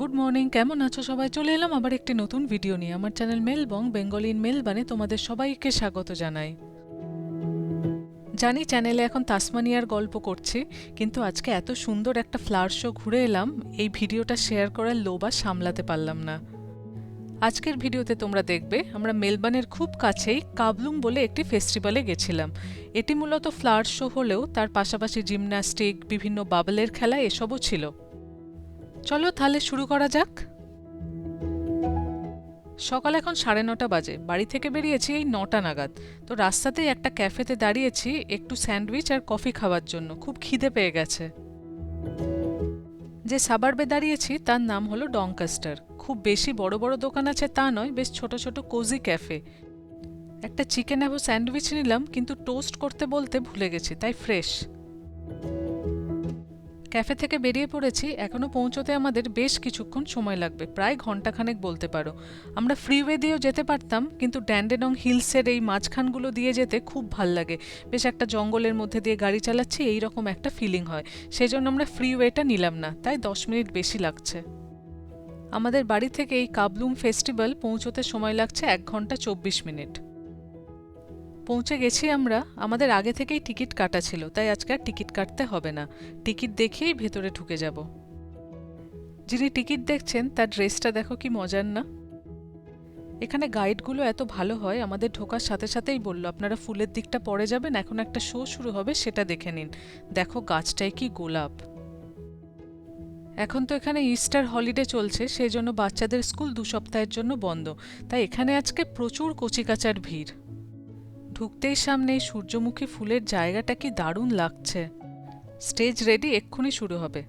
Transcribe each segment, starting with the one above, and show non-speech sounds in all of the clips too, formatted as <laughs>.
Good morning কেমন আছো সবাই? চলে এলাম আবার একটি নতুন ভিডিও নিয়ে। আমার চ্যানেল মেলবং বেঙ্গলি ইন মেলবানে তোমাদের সবাইকে স্বাগত জানাই। জানি চ্যানেলে এখন তাসমানিয়ার গল্প করছি, কিন্তু আজকে এত সুন্দর একটা ফ্লাওয়ার শো ঘুরে এলাম, এই ভিডিওটা শেয়ার করার লোবা সামলাতে পারলাম না। আজকের ভিডিওতে তোমরা দেখবে, আমরা মেলবানের খুব কাছেই কাবলুং বলে একটি ফেস্টিভ্যালে গেছিলাম। এটি মূলত ফ্লাওয়ার শো হলেও তার পাশাপাশি জিমন্যাস্টিক বিভিন্ন বাবলের খেলা এসবও ছিল। চলো তাহলে শুরু করা যাক। সকাল এখন সাড়ে নটা বাজে। বাড়ি থেকে বেরিয়েছি এই নটা নাগাদ। তো রাস্তাতেই একটা ক্যাফেতে দাঁড়িয়েছি একটু স্যান্ডউইচ আর কফি খাওয়ার জন্য। খুব খিদে পেয়ে গেছে। যে সাবারবে দাঁড়িয়েছি তার নাম হলো ডংকাস্টার খুব বেশি বড় বড় দোকান আছে তা নয়, বেশ ছোট ছোট কোজি ক্যাফে একটা চিকেন অ্যাভো স্যান্ডউইচ নিলাম, কিন্তু টোস্ট করতে বলতে ভুলে গেছি, তাই ফ্রেশ ক্যাফে থেকে বেরিয়ে পড়েছি এখনও পৌঁছতে আমাদের বেশ কিছুক্ষণ সময় লাগবে, প্রায় ঘন্টাখানেক বলতে পারো। আমরা ফ্রিওয়ে দিয়েও যেতে পারতাম, কিন্তু ড্যান্ডেনং হিলসের এই মাঝখানগুলো দিয়ে যেতে খুব ভালো লাগে। বেশ একটা জঙ্গলের মধ্যে দিয়ে গাড়ি চালাচ্ছি এই রকম একটা ফিলিং হয়। সেই জন্য আমরা ফ্রিওয়েটা নিলাম না, তাই দশ মিনিট বেশি লাগছে। আমাদের বাড়ি থেকে এই কাবলুম ফেস্টিভ্যাল পৌঁছতে সময় লাগছে এক ঘণ্টা চব্বিশ মিনিট। পৌঁছে গেছি আমরা। আমাদের আগে থেকেই টিকিট কাটা ছিল, তাই আজকে আর টিকিট কাটতে হবে না। টিকিট দেখেই ভেতরে ঢুকে যাব। যিনি টিকিট দেখছেন, তার ড্রেসটা দেখো কি মজার না? এখানে গাইডগুলো এত ভালো হয়, আমাদের ঢোকার সাথে সাথেই বলল, আপনারা ফুলের দিকটা পরে যাবেন, এখন একটা শো শুরু হবে, সেটা দেখে নিন। দেখো গাছটায় কি গোলাপ। এখন তো এখানে ইস্টার হলিডে চলছে, সেই জন্য বাচ্চাদের স্কুল দু সপ্তাহের জন্য বন্ধ। তাই এখানে আজকে প্রচুর কচিকাচার ভিড়। ঢুকতেই সামনে সূর্যমুখী ফুলের জায়গাটা কি দারুণ লাগছে। স্টেজ রেডি এক্ষুনি শুরু হবে।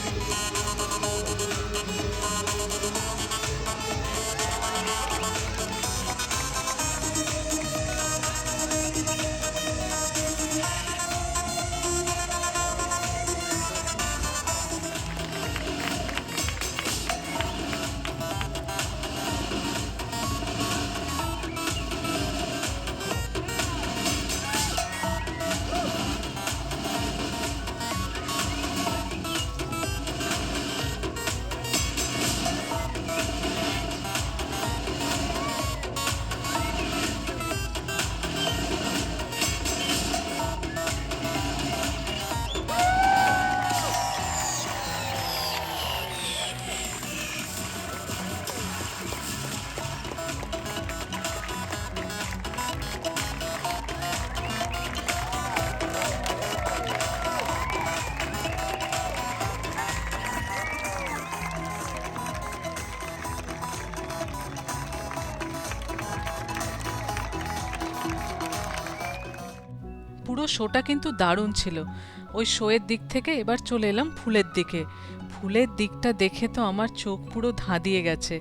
Bye. শোটা কিন্তু দারুণ ছিল। ওই শোয়ের দিক থেকে এবার চলে এলাম ফুলের দিকে। ফুলের দিকটা দেখে তো আমার চোখ পুরো ধাঁধিয়ে গেছে।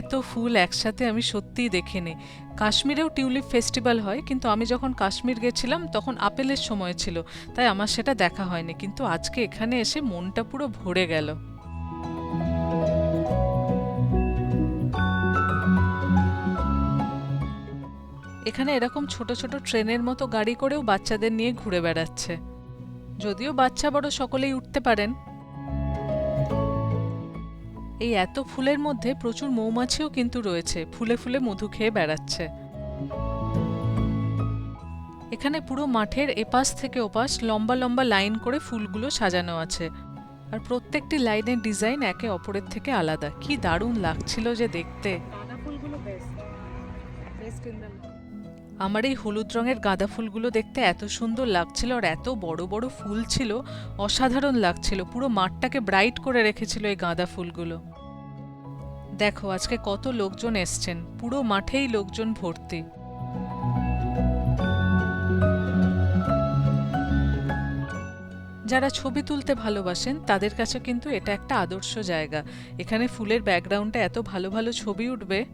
এত ফুল একসাথে আমি সত্যিই দেখিনি। কাশ্মীরেও টিউলিপ ফেস্টিভ্যাল হয়, কিন্তু আমি যখন কাশ্মীর গেছিলাম তখন আপেলের সময় ছিল, তাই আমার সেটা দেখা হয়নি। কিন্তু আজকে এখানে এসে মনটা পুরো ভরে গেল। এখানে এরকম ছোট ছোট ট্রেনের মতো গাড়ি করেও বাচ্চাদের নিয়ে ঘুরে বেড়াচ্ছে। যদিও বাচ্চা বড় সকলেই উঠতে পারেন। এই এত ফুলের মধ্যে প্রচুর মৌমাছিও কিন্তু রয়েছে, ফুলে ফুলে মধু খেয়ে বেড়াচ্ছে। এখানে পুরো মাঠের এপাশ থেকে ওপাশ লম্বা লম্বা লাইন করে ফুলগুলো সাজানো আছে। আর প্রত্যেকটি লাইনের ডিজাইন একে অপরের থেকে আলাদা। কি দারুণ লাগছিল যে দেখতে। ফুলগুলো বেস্ট বেস্ট ইন দ্য আমার এই হলুদ রঙের গাঁদা ফুলগুলো দেখতে এত সুন্দর লাগছিল আর এত বড় বড় ফুল ছিল, অসাধারণ লাগছিল। পুরো মাঠটাকে ব্রাইট করে রেখেছিল এই গাঁদা ফুলগুলো। দেখো, আজকে কত লোকজন এসছেন। পুরো মাঠেই লোকজন ভর্তি। যারা ছবি তুলতে ভালোবাসেন, তাদের কাছে কিন্তু এটা একটা আদর্শ জায়গা। এখানে ফুলের ব্যাকগ্রাউন্ডে এত ভালো ভালো ছবি উঠবে।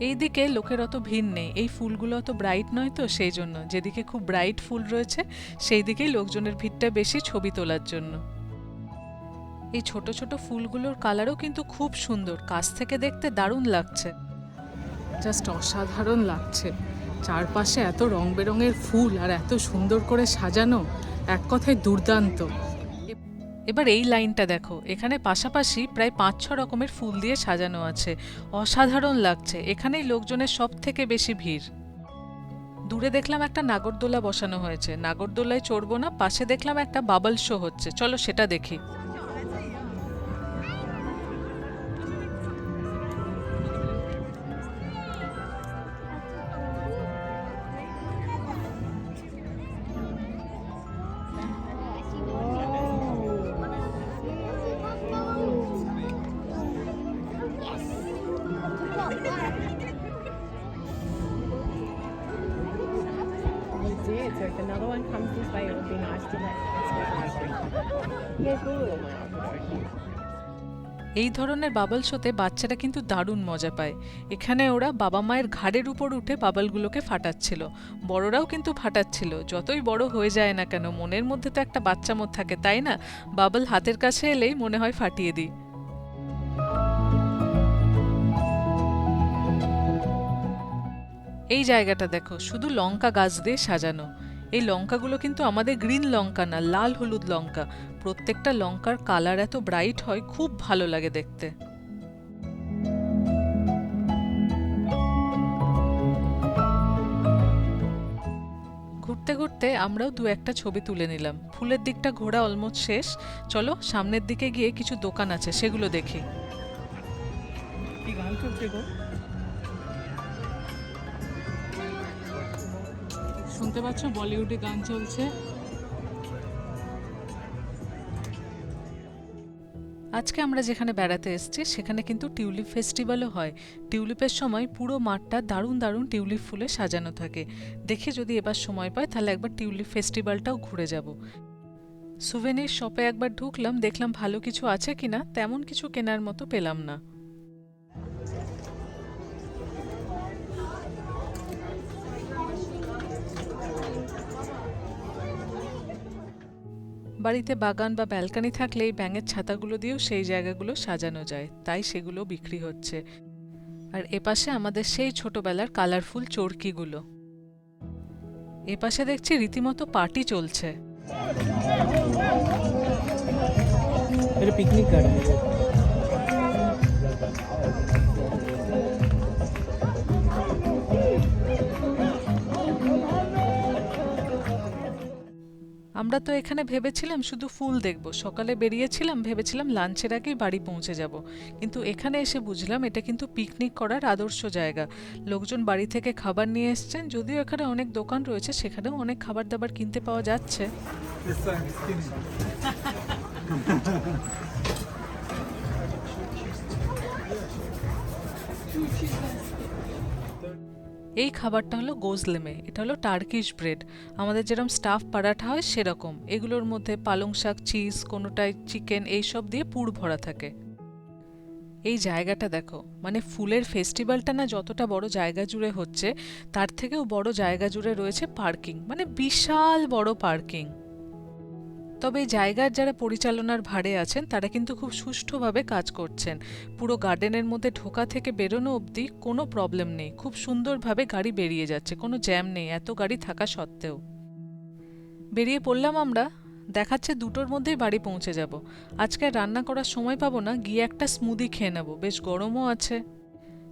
এইদিকে লোকের অত ভিড় নেই। এই ফুলগুলো অত ব্রাইট নয় তো, সেই জন্য। যেদিকে খুব ব্রাইট ফুল রয়েছে সেই দিকেই লোকজনের ভিড়টা বেশি ছবি তোলার জন্য। এই ছোট ছোট ফুলগুলোর কালারও কিন্তু খুব সুন্দর। কাছ থেকে দেখতে দারুণ লাগছে। জাস্ট অসাধারণ লাগছে। চারপাশে এত রং বেরঙের ফুল আর এত সুন্দর করে সাজানো, এক কথায় দুর্দান্ত। এবার এই লাইনটা দেখো। এখানে পাশাপাশি প্রায় পাঁচ ছ রকমের ফুল দিয়ে সাজানো আছে। অসাধারণ লাগছে। এখানেই লোকজনের সব থেকে বেশি ভিড়। দূরে দেখলাম একটা নাগরদোলা বসানো হয়েছে। নাগরদোলায় চড়বো না, পাশে দেখলাম একটা বাবল শো হচ্ছে। চলো সেটা দেখি। Comes this way, it would be nice to let Yeah, good. এই ধরনের বাবল শোতে বাচ্চারা কিন্তু দারুণ মজা পায়। এখানে ওরা বাবা মায়ের ঘাড়ের উপর উঠে বাবলগুলোকে ফাটাচ্ছিল। বড়রাও কিন্তু ফাটাচ্ছিল। যতই বড় হয়ে যায় না কেন মনের মধ্যে তো একটা বাচ্চা মত থাকে তাই না? বাবল হাতের কাছে এলেই মনে হয় ফাটিয়ে দিই। এই জায়গাটা দেখো শুধু লঙ্কা গাছ দিয়ে সাজানো। এই লঙ্কাগুলো কিন্তু আমাদের গ্রিন লঙ্কা না, লাল হলুদ লঙ্কা। প্রত্যেকটা লঙ্কার কালার এত ব্রাইট হয়, খুব ভালো লাগে দেখতে। ঘুরতে ঘুরতে আমরাও দু একটা ছবি তুলে নিলাম। ফুলের দিকটা ঘোরা অলমোস্ট শেষ। চলো, সামনের দিকে গিয়ে কিছু দোকান আছে, সেগুলো দেখি। গান চলছে গো? শুনতে পাচ্ছ? বলিউডে গান চলছে। আজকে আমরা যেখানে বেড়াতে এসেছি, সেখানে কিন্তু টিউলিপ ফেস্টিভ্যালও হয়। টিউলিপের সময় পুরো মাঠটা দারুণ দারুণ টিউলিপ ফুলে সাজানো থাকে। দেখে যদি এবার সময় পায় তাহলে একবার টিউলিপ ফেস্টিভ্যালটাও ঘুরে যাব। সুভেনির শপে একবার ঢুকলাম, দেখলাম ভালো কিছু আছে কিনা, তেমন কিছু কেনার মতো পেলাম না। বাড়িতে বাগান বা ব্যালকানি থাকলে এই ব্যাঙের ছাতাগুলো দিয়েও সেই জায়গাগুলো সাজানো যায়, তাই সেগুলো বিক্রি হচ্ছে। আর এপাশে আমাদের সেই ছোটবেলার কালারফুল চরকিগুলো। এপাশে দেখছি রীতিমতো পার্টি চলছে। পিকনিক আমরা তো এখানে ভেবেছিলাম শুধু ফুল দেখব। সকালে বেরিয়েছিলাম, ভেবেছিলাম লাঞ্চের আগেই বাড়ি পৌঁছে যাব। কিন্তু এখানে এসে বুঝলাম এটা কিন্তু পিকনিক করার আদর্শ জায়গা। লোকজন বাড়ি থেকে খাবার নিয়ে এসছেন, যদিও এখানে অনেক দোকান রয়েছে, সেখানেও অনেক খাবার দাবার কিনতে পাওয়া যাচ্ছে। <laughs> এই খাবারটা হলো গোজলেমে এটা হলো টার্কিশ ব্রেড আমাদের যেরকম স্টাফ পারাঠা হয় সেরকম। এগুলোর মধ্যে পালং শাক চিজ কোনোটায় চিকেন এইসব দিয়ে পুর ভরা থাকে। এই জায়গাটা দেখো মানে ফুলের ফেস্টিভ্যালটা না যতটা বড় জায়গা জুড়ে হচ্ছে, তার থেকেও বড় জায়গা জুড়ে রয়েছে পার্কিং মানে বিশাল বড় পার্কিং তবে এই জায়গার যারা পরিচালনার ভারে আছেন, তারা কিন্তু খুব সুষ্ঠুভাবে কাজ করছেন। পুরো গার্ডেনের মধ্যে ঢোকা থেকে বেরোনো অবধি কোনো প্রবলেম নেই। খুব সুন্দরভাবে গাড়ি বেরিয়ে যাচ্ছে, কোনো জ্যাম নেই, এত গাড়ি থাকা সত্ত্বেও। বেরিয়ে পড়লাম আমরা, দেখাচ্ছে দুটোর মধ্যেই বাড়ি পৌঁছে যাব। আজকে রান্না করার সময় পাবো না, গিয়ে একটা স্মুদি খেয়ে নেব। বেশ গরমও আছে।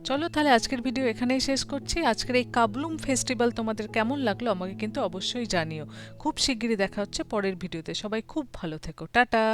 চলো তাহলে আজকের ভিডিও এখানেই শেষ করছি। আজকের এই কাবলুম ফেস্টিভ্যাল তোমাদের কেমন লাগল আমাকে কিন্তু অবশ্যই জানিও। খুব শিগগিরই দেখা হচ্ছে পরের ভিডিওতে সবাই খুব ভালো থেকো। টাটা!